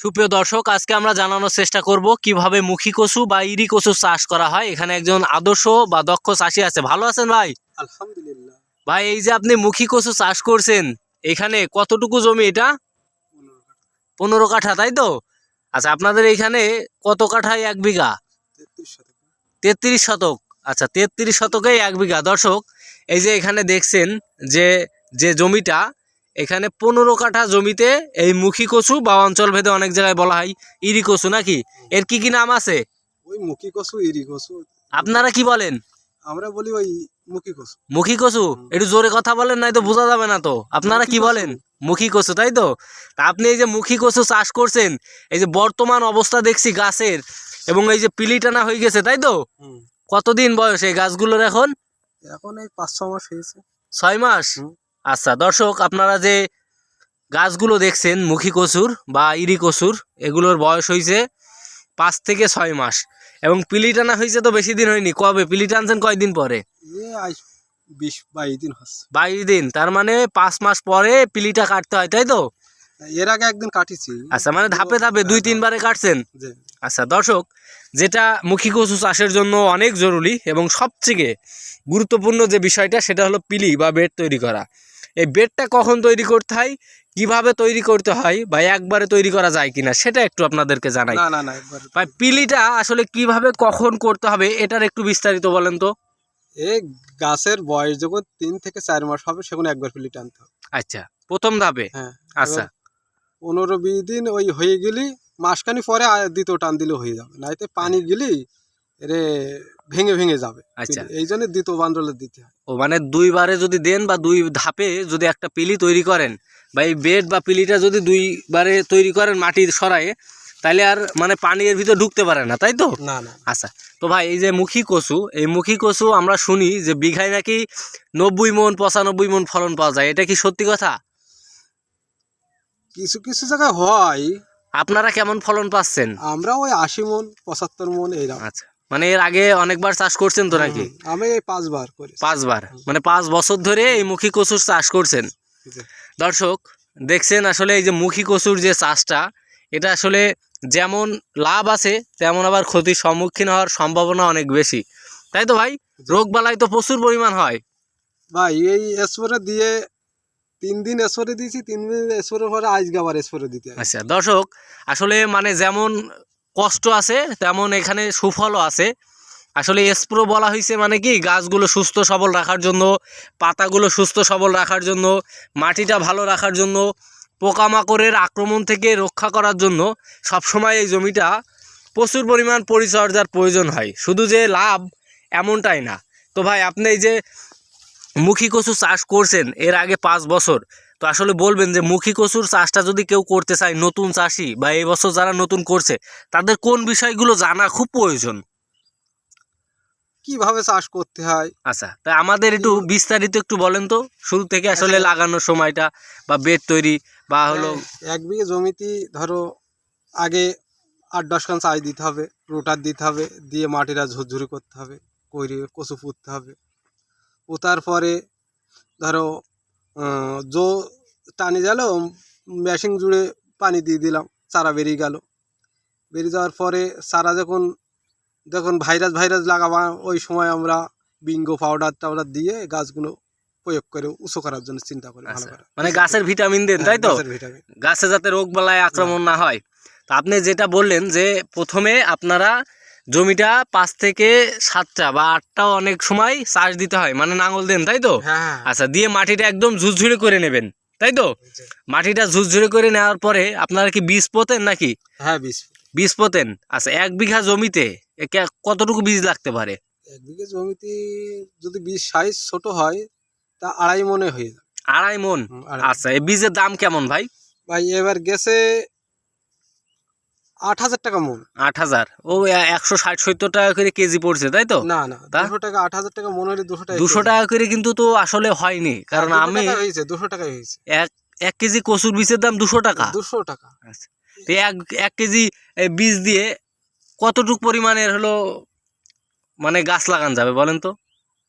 সুপ্রিয় দর্শক আজকে আমরা জানানোর চেষ্টা করব কীভাবে মুখী কচু বা ইরি কচু চাষ করা হয়। এখানে একজন আদর্শ বা দক্ষ চাষি আছে। ভালো আছেন ভাই? আলহামদুলিল্লাহ। ভাই এই যে আপনি মুখী কচু চাষ করছেন এখানে কতটুকু জমি এটা? পনেরো কাঠা তাই তো? আচ্ছা আপনাদের এখানে কত কাঠায় এক বিঘা? তেত্রিশ শতক। তেত্রিশ শতক। আচ্ছা তেত্রিশ শতকেই এক বিঘা। দর্শক এই যে এখানে দেখছেন যে যে জমিটা এখানে পনেরো কাঠা জমিতে এই মুখী কচু বা অঞ্চল ভেদে অনেক জায়গায় বলা হয় ইরি কচু নাকি? এর কি কি নাম আছে? ওই মুখী কচু ইরি কচু। আপনারা কি বলেন? আমরা বলি ওই মুখী কচু। মুখী কচু? একটু জোরে কথা বলেন নাই তো বোঝা যাবে না তো। আপনারা কি বলেন? মুখী কচু তাই তো? আপনি এই যে মুখী কচু চাষ করছেন এই যে বর্তমান অবস্থা দেখছি গাছের এবং এই যে পিলি টানা হয়ে গেছে তাই তো? কতদিন বয়স এই গাছগুলোর এখন? এখন এই পাঁচ ছ মাস হয়েছে। ছয় মাস। আচ্ছা দর্শক আপনারা যে গাছগুলো দেখছেন মুখী কচুর বা ইরি কচুর এগুলোর বয়স হয়েছে পাঁচ থেকে ছয় মাস। এবং পিলি টানা হয়েছে তো বেশি দিন হয়নি কবে? পিলি টানছেন কয়দিন পরে? বিশ বাইশ দিন বাইশ দিন তার মানে পাঁচ মাস পরে পিলিটা কাটতে হয় তাই তো? এর আগে একদিন কাটিছি। আচ্ছা মানে ধাপে ধাপে দুই তিনবারে কাটছেন? আচ্ছা দর্শক যেটা মুখী কচু চাষের জন্য অনেক জরুরি এবং সবথেকে গুরুত্বপূর্ণ যে বিষয়টা সেটা হলো পিলি বা বেড তৈরি করা। এই বেডটা কখন তৈরি করতে হয় কীভাবে তৈরি করতে হয় বা একবারে তৈরি করা যায় কিনা সেটা একটু আপনাদেরকে জানাই। না না না ভাই পিলিটা আসলে কীভাবে কখন করতে হবে এটার একটু বিস্তারিত বলেন তো। এ গাছের বয়স যখন তিন থেকে চার মাস হবে সেখানে একবার পিলি টানতে হবে। আচ্ছা প্রথম ধাপে? হ্যাঁ আচ্ছা। পনেরো বিশ দিন ওই হয়ে গেলি মাসখানি পরে দ্বিতীয় টান দিলে হয়ে যাবে। নাইতে পানি গেলি রে ভেঙে ভেঙে যাবে। আচ্ছা। এই জন্য দ্বিতীয় বান্ডলে দিতে হয়। ও মানে দুইবারে যদি দেন বা দুই ধাপে যদি একটা পিলি তৈরি করেন বা এই বেড বা পিলিটা যদি দুইবারে তৈরি করেন মাটির সরায়ে তাহলে আর মানে পানির ভিতর ঢুকতে পারে না তাই তো? না না। আচ্ছা তো ভাই এই যে মুখী কচু এই মুখী কচু আমরা শুনি যে বিঘায় নাকি নব্বই মন পঁচানব্বই মন ফলন পাওয়া যায় এটা কি সত্যি কথা? কিছু কিছু জায়গায় হয়। আপনারা কেমন ফলন পাচ্ছেন? আমরা ওই আশি মন পঁচাত্তর মন এইরকম। আচ্ছা। মানে এর আগে অনেকবার চাষ করছেন তো নাকি? আমি এই পাঁচবার করি পাঁচবার? মানে পাঁচ বছর ধরে এই মুখী কচুর চাষ করছেন। দর্শক দেখছেন আসলে এই যে মুখী কচুর যে চাষটা এটা আসলে যেমন লাভ আছে তেমন আবার ক্ষতির সম্মুখীন হওয়ার সম্ভাবনা অনেক বেশি। তাই তো ভাই? রোগ বালাই তো প্রচুর পরিমাণ হয়। ভাই এই স্প্রে দিয়ে তিন দিন স্প্রে দিয়েছি তিন দিন স্প্রে পরে আজকে আবার স্প্রে দিতে আচ্ছা দর্শক আসলে মানে যেমন কষ্ট আছে, তেমন এখানে সুফলও আছে। আসলে স্প্রো বলা হয়েছে মানে কি, গাছগুলো সুস্থ সবল রাখার জন্য, পাতাগুলো সুস্থ সবল রাখার জন্য, মাটিটা ভালো রাখার জন্য, পোকামাকড়ের আক্রমণ থেকে রক্ষা করার জন্য সবসময় এই জমিটা প্রচুর পরিমাণ পরিচর্যার প্রয়োজন হয়। শুধু যে লাভ এমনটাই না। তো ভাই, আপনি এই যে মুখী কচু চাষ করছেন, এর আগে পাঁচ বছর তো আসলে বলবেন যে মুখী কচুর চাষটা যদি কেউ করতে চায় নতুন চাষি বা এই বছর যারা নতুন করছে তাদের কোন বিষয়গুলো জানা খুব প্রয়োজন? কীভাবে চাষ করতে হয়? আচ্ছা তা আমাদের একটু বিস্তারিত একটু বলেন তো শুরু থেকে আসলে আচ্ছা। লাগানোর সময়টা বা বেড তৈরি বা হলো এক বিঘে জমিতে ধরো আগে আট দশ খান চাষ দিতে হবে রোটার দিতে হবে দিয়ে মাটিটা ঝুরঝুরি করতে হবে করে কচু পুঁততে হবে। পোতার পরে ধরো জো টানি গেল মেশিন জুড়ে পানি দিয়ে দিলাম চারা বেরিয়ে গেল। বেরিয়ে যাওয়ার পরে চারা যখন যখন ভাইরাস ভাইরাস লাগাবা ওই সময় আমরা বিঙ্গো পাউডার টাউডার দিয়ে গাছগুলো প্রয়োগ করে উঁচু করার জন্য চিন্তা করি ভালো আচ্ছা, করে। মানে গাছের ভিটামিন দেন তাই তো? হ্যাঁ, ভিটামিন গাছে যাতে রোগ বালায় আক্রমণ না হয়। তা আপনি যেটা বললেন যে প্রথমে আপনারা জমিটা পাঁচ থেকে সাতটা বা আটটা অনেক সময় চাষ দিতে হয় মানে নাঙল দেন তাই তো? হ্যাঁ হ্যাঁ। আচ্ছা দিয়ে মাটিটা একদম ঝুরঝুরে করে নেবেন তাই তো? মাটিটা ঝুরঝুরে করে নেওয়ার পরে আপনারা কি বীজ পোতেন নাকি? হ্যাঁ বিশ বীজ পোতেন? আচ্ছা এক বিঘা জমিতে কতটুকু বীজ লাগতে পারে? এক বিঘা জমিতে যদি বীজ সাইজ ছোট হয় তা আড়াই মনে হয়ে আড়াই মন। আচ্ছা এই বীজের দাম কেমন ভাই? ভাই এবার গেছে আট হাজার টাকা মন। আট হাজার? ও একশো ষাট সত্তর টাকা করে কেজি পড়ছে তাই তো? না না? দুশো টাকা আট হাজার টাকা মনে হলে দুশো টাকা দুশো টাকা করে কিন্তু তো আসলে হয়নি কারণ আমি হয়েছে দুশো টাকায় হয়েছে। এক এক কেজি কচুর বীজের দাম দুশো টাকা। দুশো টাকা। তো এক এক কেজি বীজ দিয়ে কতটুক পরিমাণের হলো মানে গাছ লাগান যাবে বলেন তো?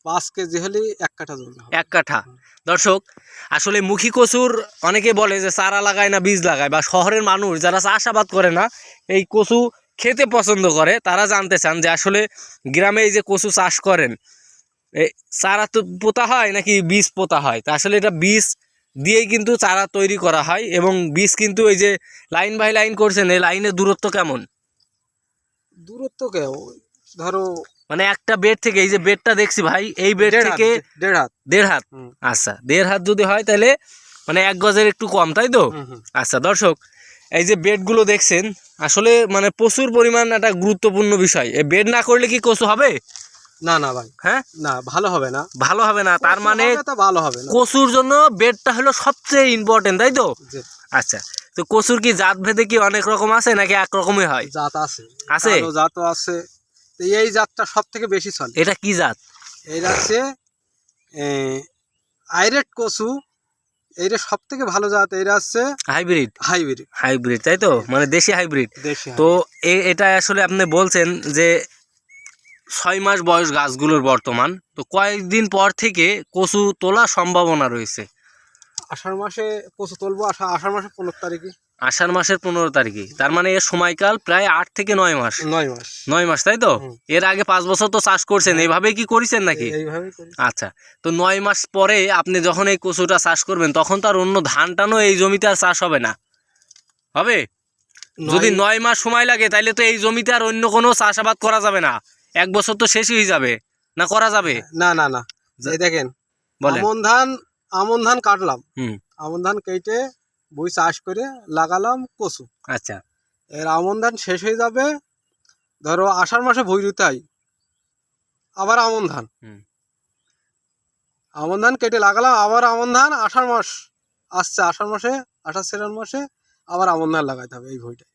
পাঁচ কেজি হলে এক কাঠা জমি এক কাঠা। দর্শক, আসলে মুখী কচুর অনেকে বলে যে চারা লাগায় না, বীজ লাগায় বা শহরের মানুষ যারা চাষাবাদ করে না, এই কচু খেতে পছন্দ করে, তারা জানতে চান যে আসলে গ্রামে এই যে কচু চাষ করেন এই চারা তো পোতা হয় নাকি বীজ পোতা হয়? তা আসলে এটা বীজ দিয়েই কিন্তু চারা তৈরি করা হয় এবং বীজ কিন্তু এই যে লাইন বাই লাইন করছেন, এই লাইনের দূরত্ব কেমন? দূরত্ব কে ওই ধরো মানে একটা বেড থেকে এই যে বেডটা দেখছি ভাই এই বেড থেকে দেড় হাত। দেড় হাত। আচ্ছা দেড় হাত যদি হয় তাহলে মানে এক গজের একটু কম তাই তো। আচ্ছা দর্শক এই যে বেডগুলো দেখছেন আসলে মানে প্রচুর পরিমাণ একটা গুরুত্বপূর্ণ বিষয়। এই বেড না করলে কি কচু হবে? না না ভাই। হ্যাঁ? না ভালো হবে না। ভালো হবে না তার মানে ভালো হবে না। কচুর জন্য বেডটা হলো সবচেয়ে ইম্পর্টেন্ট তাই তো? আচ্ছা তো কচুর কি জাত ভেদে কি অনেক রকম আছে নাকি একরকমই হয়? জাত আছে। আছে? জাতও আছে। তো এই জাতটা সব থেকে বেশি চলে। এটা কি জাত? এইটা হচ্ছে আইরেট কচু। এইটা সব থেকে ভালো জাত। এইটা হচ্ছে হাইব্রিড? হাইব্রিড। হাইব্রিড তাই তো? মানে দেশি হাইব্রিড। দেশি তো এটা আসলে আপনি বলছেন যে ছয় মাস বয়স গাছগুলোর বর্তমান। তো কয়েকদিন পর থেকে কচু তোলার সম্ভাবনা রয়েছে। আষাঢ় মাসে কচু তুলবো আষাঢ় মাসে পনেরো তারিখে। আষাঢ় মাসের পনেরো তারিখে। তার মানে এর সময়কাল প্রায় আট থেকে নয় মাস। নয় মাস। নয় মাস তাই তো? এর আগে পাঁচ বছর তো চাষ করছেন এইভাবে কি করেছেন নাকি? আচ্ছা তো নয় মাস পরে আপনি যখন এই কচুটা চাষ করবেন তখন তো আর অন্য ধান টানও এই জমিতে আর চাষ হবে না। হবে? যদি নয়- মাস সময় লাগে তাহলে তো এই জমিতে আর অন্য কোনো চাষাবাদ করা যাবে না। এক বছর তো শেষই হয়ে যাবে না করা যাবে? না না না। দেখেন আমন ধান আমন ধান কাটলাম। হুম। আমন ধান কেটে বই চাষ করে লাগালাম কচু। আচ্ছা। এর আমন ধান শেষ হয়ে যাবে ধরো আষাঢ় মাসে ভুই রুতে হয় আবার আমন ধান। আমন ধান কেটে লাগালাম আবার আমন ধান আষাঢ় মাস আসছে আষাঢ় মাসে আষাঢ় শ্রাবণ মাসে আবার আমন ধান লাগাইতে হবে এই ভুইটায়।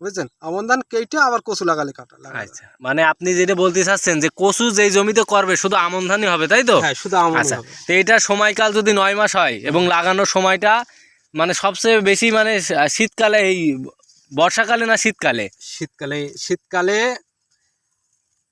বুঝছেন? আমন ধান কেটে আবার কচু লাগালে কাটা আচ্ছা মানে আপনি যেটা বলতে চাচ্ছেন যে কচু যেই জমিতে করবে শুধু আমন ধানই হবে তাই তো? হ্যাঁ শুধু আমন আচ্ছা তো এটার সময়কাল যদি নয় মাস হয় এবং লাগানোর সময়টা মানে সবচেয়ে বেশি মানে শীতকালে এই বর্ষাকালে না শীতকালে? শীতকালে শীতকালে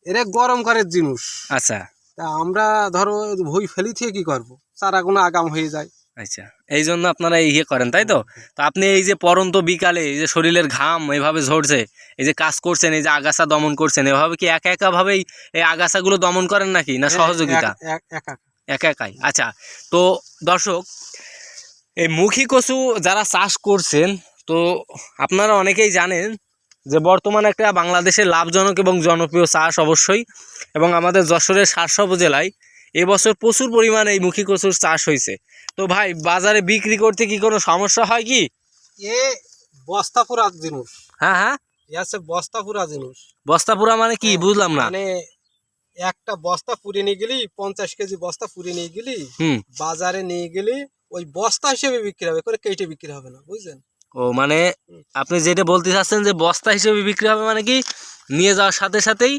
এরা গরম করে জিনিস। আচ্ছা। তা আমরা ধরো ভুই ফেলি থেকে কি করব? চারাগুলো আগাম হয়ে যায়। আচ্ছা এই জন্য আপনারা এই ইয়ে করেন তাই তো? তো আপনি এই যে পরন্ত বিকালে এই যে শরীরের ঘাম এভাবে ঝরছে এই যে কাজ করছেন এই যে আগাছা দমন করছেন এভাবে কি একা একা ভাবেই এই আগাছাগুলো দমন করেন নাকি না সহযোগিতা? এক- একা। একা একাই আচ্ছা। তো দর্শক এই মুখী কচু যারা চাষ করছেন তো আপনারা অনেকেই জানেন যে বর্তমানে একটা বাংলাদেশের লাভজনক এবং জনপ্রিয় চাষ অবশ্যই এবং আমাদের যশোরের সারসা উপজেলায় এবছর প্রচুর পরিমাণে এই মুখী কচুর চাষ হয়েছে। তো ভাই বাজারে বিক্রি করতে কি কোনো সমস্যা হয় কি? এ বস্তা পুরা জিনিস। হ্যাঁ হ্যাঁ। এ আছে বস্তা পুরা জিনিস। বস্তাপুরা মানে কি? বুঝলাম না। মানে একটা বস্তা পুড়ে নিয়ে গেলি পঞ্চাশ কেজি বস্তা পুড়ে নিয়ে গেলি হুম। বাজারে নিয়ে গেলি ওই বস্তা হিসেবে বিক্রি হবে করে কেটে বিক্রি হবে না বুঝলেন? ও মানে আপনি যেটা বলতে চাচ্ছেন যে বস্তা হিসেবে বিক্রি হবে মানে কি নিয়ে যাওয়ার সাথে সাথেই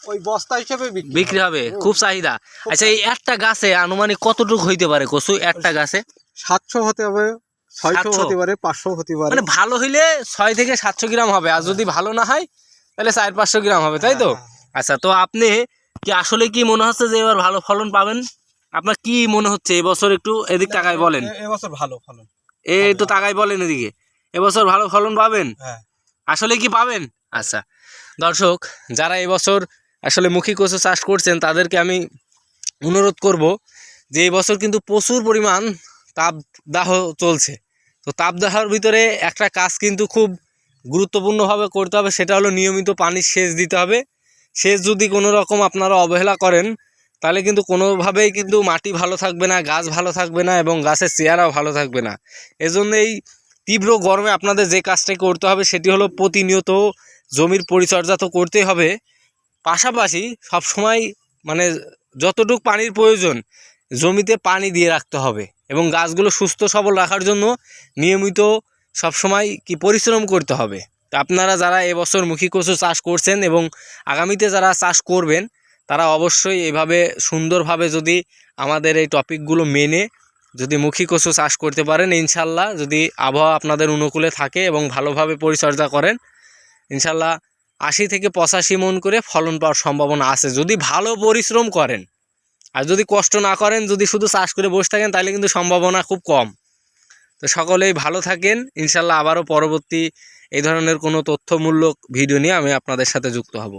ওই বস্তা হিসেবে বিক্রি হবে। খুব চাহিদা। আচ্ছা এই একটা গাছে আনুমানিক কতটুকু হইতে পারে কচু? একটা গাছে? সাতশো হতে হবে ছয়শো হতে পারে পাঁচশো হতে পারে। মানে ভালো হইলে ছয় থেকে সাতশো গ্রাম হবে আর যদি ভালো না হয় তাহলে চার পাঁচশো গ্রাম হবে তাই তো? হ্যাঁ, আচ্ছা তো আপনি কি আসলে কি মনে হচ্ছে যে এবার ভালো ফলন পাবেন? আপনার কি মনে হচ্ছে? এবছর একটু এদিক তাকায় বলেন। এবছর ভালো ফলন এই তো তাকায় বলেন এদিকে। এবছর ভালো ফলন পাবেন? হ্যাঁ। আসলে কি পাবেন? আচ্ছা। দর্শক যারা এবছর আসলে মুখী কচু চাষ করছেন তাদেরকে আমি অনুরোধ করব যে এই বছর কিন্তু প্রচুর পরিমাণ তাপদাহ চলছে। তো তাপ তাপদাহর ভিতরে একটা কাজ কিন্তু খুব গুরুত্বপূর্ণভাবে করতে হবে সেটা হলো নিয়মিত পানির সেচ দিতে হবে। সেচ যদি কোনো রকম আপনারা অবহেলা করেন তাহলে কিন্তু কোনোভাবেই কিন্তু মাটি ভালো থাকবে না, গাছ ভালো থাকবে না এবং গাছের চেহারাও ভালো থাকবে না। এজন্য এই তীব্র গরমে আপনাদের যে কাজটা করতে হবে সেটি হলো প্রতিনিয়ত জমির পরিচর্যা তো করতেই হবে। পাশাপাশি সব সময় মানে যতটুকু পানির প্রয়োজন জমিতে পানি দিয়ে রাখতে হবে এবং গাছগুলো সুস্থ সবল রাখার জন্য নিয়মিত সবসময় কি পরিশ্রম করতে হবে। আপনারা যারা এবছর মুখী কচু চাষ করছেন এবং আগামীতে যারা চাষ করবেন তারা অবশ্যই এভাবে সুন্দরভাবে যদি আমাদের এই টপিকগুলো মেনে যদি মুখী কচু চাষ করতে পারেন, ইনশাল্লাহ যদি আবহাওয়া আপনাদের অনুকূলে থাকে এবং ভালোভাবে পরিচর্যা করেন, ইনশাল্লাহ আশি থেকে পঁচাশি মন করে ফলন পাওয়ার সম্ভাবনা আছে। যদি ভালো পরিশ্রম করেন আর যদি কষ্ট না করেন, যদি শুধু চাষ করে বসে থাকেন, তাহলে কিন্তু সম্ভাবনা খুব কম। তো সকলেই ভালো থাকেন। ইনশাল্লাহ আবারও পরবর্তী এই ধরনের কোনো তথ্যমূলক ভিডিও নিয়ে আমি আপনাদের সাথে যুক্ত হব।